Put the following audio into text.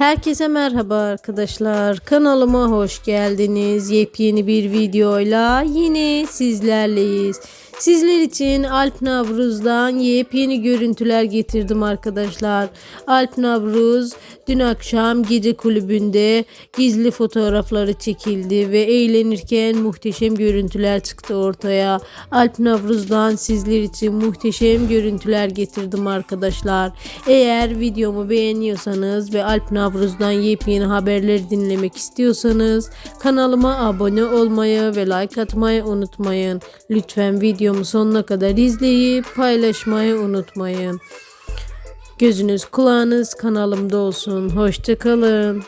Herkese merhaba arkadaşlar. Kanalıma hoş geldiniz. Yepyeni bir videoyla yine sizlerleyiz. Sizler için Alp Navruz'dan yepyeni görüntüler getirdim arkadaşlar. Alp Navruz dün akşam gece kulübünde gizli fotoğrafları çekildi ve eğlenirken muhteşem görüntüler çıktı ortaya. Alp Navruz'dan sizler için muhteşem görüntüler getirdim arkadaşlar. Eğer videomu beğeniyorsanız ve Alp Nevruz'dan yepyeni haberleri dinlemek istiyorsanız kanalıma abone olmayı ve like atmayı unutmayın. Lütfen videomu sonuna kadar izleyip paylaşmayı unutmayın. Gözünüz kulağınız kanalımda olsun. Hoşçakalın.